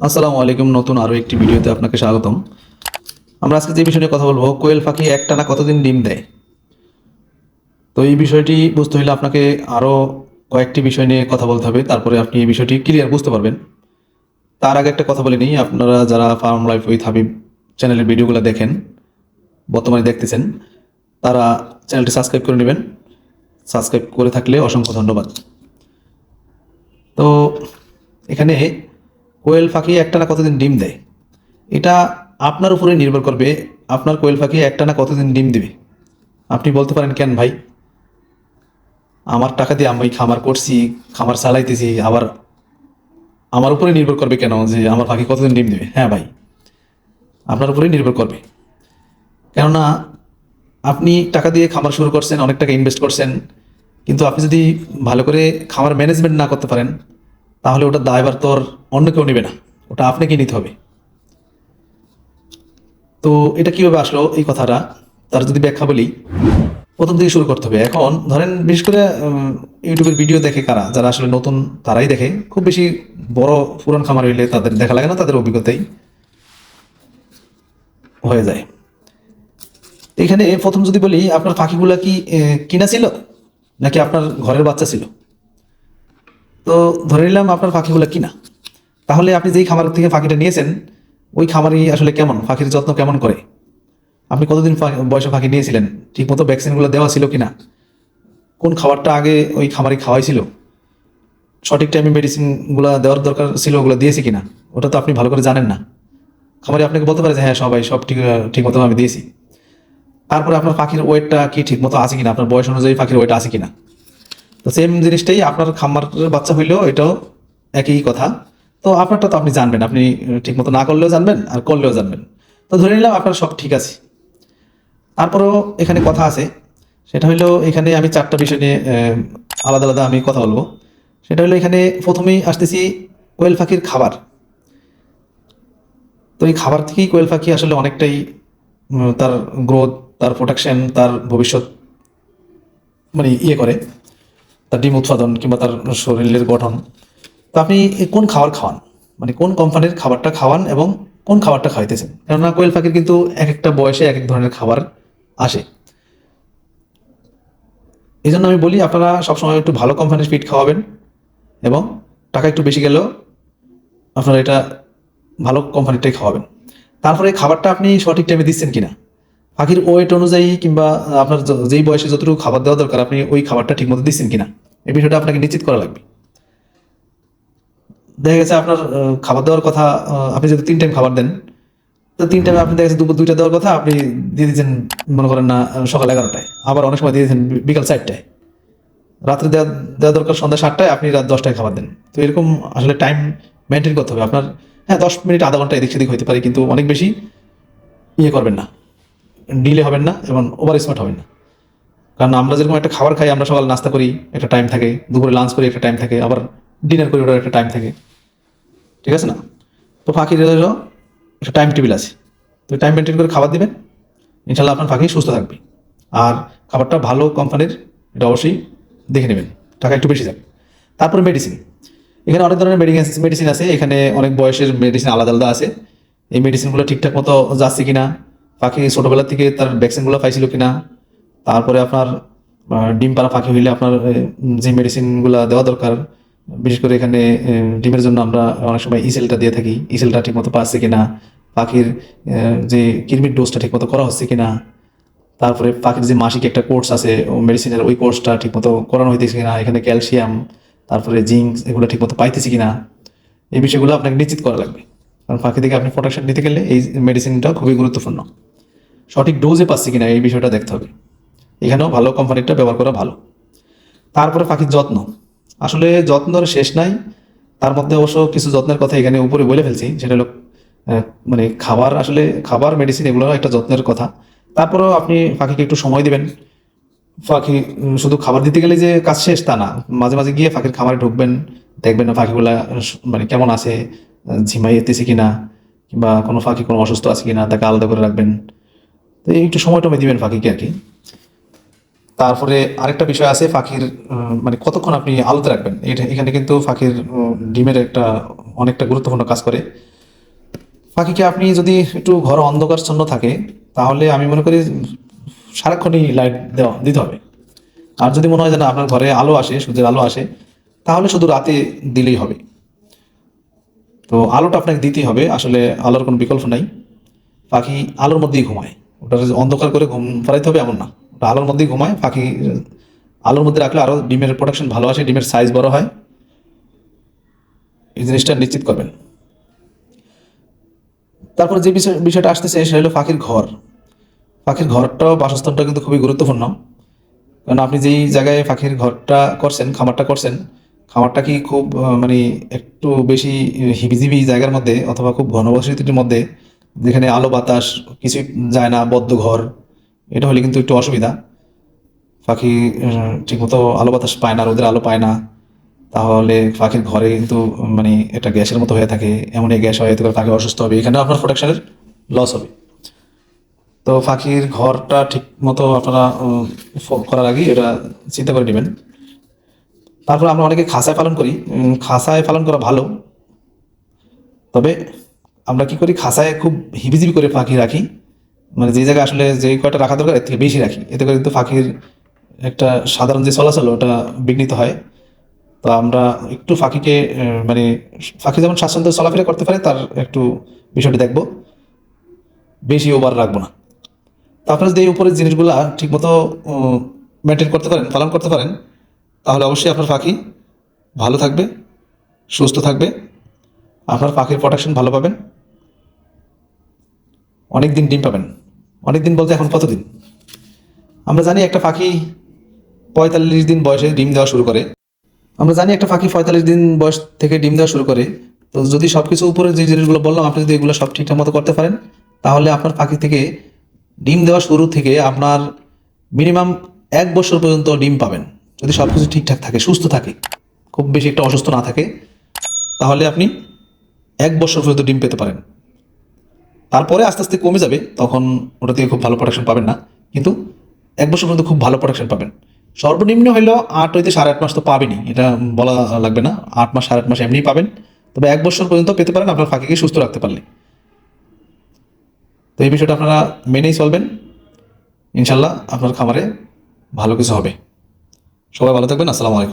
আসসালামু আলাইকুম, নতুন আরও একটি ভিডিওতে আপনাকে স্বাগতম। আমরা আজকে যে বিষয় নিয়ে কথা বলব, কোয়েল পাখি একটানা কতদিন ডিম দেয়? তো এই বিষয়টি বুঝতে হলে আপনাকে আরও কয়েকটি বিষয় নিয়ে কথা বলতে হবে, তারপরে আপনি এই বিষয়টি ক্লিয়ার বুঝতে পারবেন। তার আগে একটা কথা বলে নিই, আপনারা যারা ফার্ম লাইফ উইথ হাবিব চ্যানেলের ভিডিওগুলো দেখেন, বর্তমানে দেখতেছেন, তারা চ্যানেলটি সাবস্ক্রাইব করে নেবেন। সাবস্ক্রাইব করে থাকলে অসংখ্য ধন্যবাদ। তো এখানে কোয়েল পাখি একটানা কতদিন ডিম দেয়? এটা আপনার উপরে নির্ভর করবে, আপনার কোয়েল পাখি একটানা কতদিন ডিম দেবে। আপনি বলতে পারেন, কেন ভাই? আমার টাকা দিয়ে আমি খামার করছি, খামার চালাইতেছি, আবার আমার উপরে নির্ভর করবে কেন যে আমার পাখি কতদিন ডিম দেবে? হ্যাঁ ভাই, আপনার উপরেই নির্ভর করবে। কেননা আপনি টাকা দিয়ে খামার শুরু করছেন, অনেক টাকা ইনভেস্ট করছেন, কিন্তু আপনি যদি ভালো করে খামার ম্যানেজমেন্ট না করতে পারেন তাহলে ওটা দায়বার তোর অন্য কেউ নেবে না। ওটা আপনাকে নিতে হবে। তো এটা কীভাবে আসলো এই কথাটা? তার যদি ব্যাখ্যা বলি, প্রথম থেকে শুরু করতে হবে। এখন ধরেন বিশেষ করে ইউটিউবের ভিডিও দেখে কারা, যারা আসলে নতুন, তারাই দেখে। খুব বেশি বড় পুরান খামার হইলে তাদের দেখা লাগে না, তাদের অভিজ্ঞতাই হয়ে যায়। এখানে প্রথম যদি বলি, আপনার পাখিগুলা কি কিনা ছিল? নাকি আপনার ঘরের বাচ্চা ছিল? তো ধরে নিলাম আপনার পাখিগুলো কিনা? তাহলে আপনি যেই খামার থেকে পাখিটা নিয়েছেন, ওই খামারই আসলে কেমন? পাখির যত্ন কেমন করে? আপনি কতদিন বয়সে পাখি নিয়েছিলেন? ঠিকমতো ভ্যাকসিনগুলো দেওয়া ছিল কিনা? কোন খাবারটা আগে ওই খামারে খাওয়াইছিল? সঠিক টাইমে মেডিসিনগুলো দেওয়ার দরকার ছিল, ওগুলো দিয়েছি কিনা? ওটা তো আপনি ভালো করে জানেন না। খামারে আপনাকে বলতে পারে যে হ্যাঁ সবাই সব ঠিক ঠিকমতো আমি দিয়েছি। তারপরে আপনার পাখির ওয়েটটা কি ঠিকমতো আছে কিনা? আপনার বয়স অনুযায়ী পাখির ওয়েট আছে কিনা? তো সেম জিনিসটাই আপনার খামারের বাচ্চা হইলেও এটাও একই কথা। তো আপনারটা তো আপনি জানবেন, আপনি ঠিক মতো না করলেও জানবেন আর করলেও জানবেন। তো ধরে নিলাম আপনার সব ঠিক আছে। তারপরেও এখানে কথা আছে, সেটা হলো এখানে আমি চারটা বিষয় নিয়ে আলাদা আলাদা আমি কথা বলব। সেটা হলো এখানে প্রথমেই আসতেছি কোয়েল পাখির খাবার। তো এই খাবার থেকেই কোয়েল পাখি আসলে অনেকটাই তার গ্রোথ তার প্রোটেকশন তার ভবিষ্যৎ মানে ইয়ে করে। তার ডিম উৎপাদন কিংবা তার শরীরের গঠন। তো আপনি কোন খাবার খাওয়ান? মানে কোন কোম্পানির খাবারটা খাওয়ান এবং কোন খাবারটা খাইতেছেন? কেননা কোয়েল পাখির কিন্তু এক একটা বয়সে এক এক ধরনের খাবার আসে। এই জন্য আমি বলি, আপনারা সবসময় একটু ভালো কোম্পানির ফিড খাওয়াবেন এবং টাকা একটু বেশি গেলেও আপনারা এটা ভালো কোম্পানিটাই খাওয়াবেন। তারপরে খাবারটা আপনি সঠিক টাইমে দিচ্ছেন কিনা? পাখির ওয়েট অনুযায়ী কিংবা আপনার যেই বয়সে যতটুকু খাবার দেওয়া দরকার, আপনি ওই খাবারটা ঠিকমতো দিচ্ছেন কিনা? এই বিষয়টা আপনাকে নিশ্চিত করা লাগবে। দেখা গেছে আপনার খাবার দেওয়ার কথা আপনি যদি তিন টাইম খাবার দেন, তো তিন টাইমে আপনি দেখা গেছে দুপুর দুইটা দেওয়ার কথা, আপনি দিয়ে দিচ্ছেন মনে করেন না সকাল এগারোটায়। আবার অনেক সময় দিয়ে দিচ্ছেন বি- বিকাল চারটায়। রাত্রে দেওয়া দেওয়া দরকার সন্ধ্যা সাতটায়, আপনি রাত দশটায় খাবার দেন। তো এরকম আসলে টাইম মেনটেন করতে হবে। আপনার হ্যাঁ দশ মিনিট, আধা ঘণ্টা এদিক সেদিক হতে পারে, কিন্তু অনেক বেশি ইয়ে করবেন না। ডিলে হবেন না এবং ওভার স্মার্ট হবেন না। কারণ আমরা যেরকম একটা খাবার খাই, আমরা সকাল নাস্তা করি, একটা টাইম থাকে, দুপুরে লাঞ্চ করি, একটা টাইম থাকে, আবার ডিনার করি ওটার একটা টাইম থাকে। ঠিক আছে না? তো পাখির হলো একটা টাইম টেবিল আছে। তো টাইম মেনটেন করে খাবার দেবেন ইনশাল্লাহ আপনার পাখি সুস্থ থাকবে। আর খাবারটা ভালো কোম্পানির এটা অবশ্যই দেখে নেবেন, টাকা একটু বেশি যাবে তারপরে মেডিসিন এখানে অনেক ধরনের মেডিসিন মেডিসিন আছে, এখানে অনেক বয়সের মেডিসিন আলাদা আলাদা আছে। এই মেডিসিনগুলো ঠিকঠাক মতো যাচ্ছে কিনা পাখি ছোটোবেলা থেকে তার ভ্যাকসিনগুলো পাইছিল কিনা তারপরে আপনার ডিম পাড়া পাখি হইলে আপনার যে মেডিসিনগুলো দেওয়া দরকার, বিশেষ করে এখানে ডিমের জন্য আমরা অনেক সময় ইসেলটা দিয়ে থাকি, ইসেলটা ঠিকমতো পাচ্ছে কিনা পাখির যে কৃমির ডোজটা ঠিকমতো করা হচ্ছে কিনা, তারপরে পাখির যে মাসিক একটা কোর্স আছে মেডিসিনের ওই কোর্সটা ঠিকমতো করানো হইতেছে কিনা, এখানে ক্যালসিয়াম তারপরে জিঙ্ক এগুলো ঠিকমতো পাইতেছি কিনা, এই বিষয়গুলো আপনাকে নিশ্চিত করা লাগবে। কারণ পাখি থেকে আপনি প্রোটেকশন নিতে গেলে এই মেডিসিনটা খুবই গুরুত্বপূর্ণ। সঠিক ডোজে পাচ্ছি কিনা, এই বিষয়টা দেখতে হবে। এখানেও ভালো কোম্পানিটা ব্যবহার করা ভালো। তারপরে পাখির যত্ন। আসলে যত্নর শেষ নাই। তার মধ্যে অবশ্য কিছু যত্নের কথা এখানে উপরে বলে ফেলছি। সেটা হলো মানে খাবার আসলে খাবার মেডিসিন এগুলো একটা যত্নের কথা। তারপরেও আপনি পাখিকে একটু সময় দিবেন। পাখি শুধু খাবার দিতে গেলে যে কাজ শেষ তা না। মাঝে মাঝে গিয়ে পাখির খামারে ঢুকবেন। দেখবেন না পাখিগুলা মানে কেমন আছে আহ, ঝিমাইতেছে কিনা কিংবা কোনো পাখি কোনো অসুস্থ আছে কিনা তাকে আলাদা করে রাখবেন। তো একটু সময় টময় দিবেন পাখিকে আর কি। তারপরে আরেকটা বিষয় আছে পাখির মানে কতক্ষণ আপনি আলোতে রাখবেন? এটা এখানে কিন্তু পাখির ডিমের একটা অনেকটা গুরুত্বপূর্ণ কাজ করে। পাখিকে আপনি যদি একটু ঘর অন্ধকারচ্ছন্ন থাকে, তাহলে আমি মনে করি সারাক্ষণই লাইট দেওয়া, দিতে হবে। আর যদি মনে হয় যে না, আপনার ঘরে আলো আসে, সূর্যের আলো আসে, তাহলে শুধু রাতে দিলেই হবে। তো আলোটা আপনাকে দিতেই হবে, আসলে আলোর কোনো বিকল্প নাই। পাখি আলোর মধ্যেই ঘুমায়। ওটা অন্ধকার করে ঘুম পাড়াইতে হবে এমন না। আলোর মধ্যেই ঘুমায় পাখি আলোর মধ্যে রাখলে আরও ডিমের প্রোডাকশন ভালো আসে, ডিমের সাইজ বড় হয়। এই জিনিসটা নিশ্চিত করবেন। তারপরে যে বিষয়, বিষয়টা আসতেছে সেটা হলো পাখির ঘর। পাখির ঘরটাও বাসস্থানটা কিন্তু খুবই গুরুত্বপূর্ণ। কারণ আপনি যেই জায়গায় পাখির ঘরটা করছেন, খামারটা করছেন, খামারটা কি খুব মানে একটু বেশি হিবিজিবি জায়গার মধ্যে অথবা খুব ঘনবসতির মধ্যে, যেখানে আলো বাতাস, কিছুই যায় না, বদ্ধ ঘর এটা হলে কিন্তু একটু অসুবিধা। পাখি ঠিকমতো আলো বাতাস পায় না, রোদের আলো পায় না। তাহলে পাখির ঘরে কিন্তু মানে এটা গ্যাসের মতো হয়ে থাকে। এমন এই গ্যাস হয়, এতে করে পাখি অসুস্থ হবে। এখানে আপনার প্রোটেকশনের লস হবে। তো পাখির ঘরটা ঠিক মতো আপনারা করার আগে এটা চিন্তা করে নেবেন। তারপর আমরা অনেকে খাসায় পালন করি। খাসায় পালন করা ভালো। তবে আমরা কি করি? খাসায় খুব হিবিজিবি করে পাখি রাখি। মানে যে জায়গায় আসলে যে কয়টা রাখা দরকার এর থেকে বেশি রাখি। এতে করে কিন্তু পাখির একটা সাধারণ যে চলাচল ওটা বিঘ্নিত হয়। তো আমরা একটু আহ, মানে পাখি যেমন স্বাচ্ছন্দ্য চলাফেরা করতে পারে তার একটু বিষয়টি দেখব। বেশি ওভার রাখব না। তো আপনারা যদি এই উপরের জিনিসগুলা ঠিকমতো মেনটেন করতে পারেন পালন করতে পারেন তাহলে অবশ্যই আপনার পাখি ভালো থাকবে সুস্থ থাকবে। আপনার পাখির প্রোটেকশন ভালো পাবেন। অনেক দিন ডিম পাবেন। অনেক দিন বলতে এখন কতদিন? আমরা জানি একটা পাখি পঁয়তাল্লিশ দিন বয়সে ডিম দেওয়া শুরু করে। আমরা জানি একটা পাখি পঁয়তাল্লিশ দিন বয়স থেকে ডিম দেওয়া শুরু করে। তো যদি সব কিছু উপরে যে জিনিসগুলো বললাম, আপনি যদি এগুলো সব ঠিকঠাক মতো করতে পারেন, তাহলে আপনার পাখি থেকে ডিম দেওয়া শুরু থেকে আপনার মিনিমাম এক বছর পর্যন্ত ডিম পাবেন। যদি সব কিছু ঠিকঠাক থাকে, সুস্থ থাকে, খুব বেশি একটা অসুস্থ না থাকে, তাহলে আপনি এক বছর পর্যন্ত ডিম পেতে পারেন। তারপরে আস্তে আস্তে কমে যাবে, তখন ওটা থেকে খুব ভালো প্রোডাকশন পাবেন না। কিন্তু এক বছর পর্যন্ত খুব ভালো প্রোডাকশন পাবেন। সর্বনিম্ন হইলেও আট হইতে সাড়ে আট মাস তো পাবেনই, এটা বলা লাগবে না। আট মাস, সাড়ে আট মাস এমনিই পাবেন। তবে এক বছর পর্যন্ত পেতে পারেন, আপনার ফাঁকিকে সুস্থ রাখতে পারলে। তো এই বিষয়টা আপনারা মেনেই চলবেন। ইনশাল্লাহ আপনার খামারে ভালো কিছু হবে। সবাই ভালো থাকবেন, আসসালামু আলাইকুম।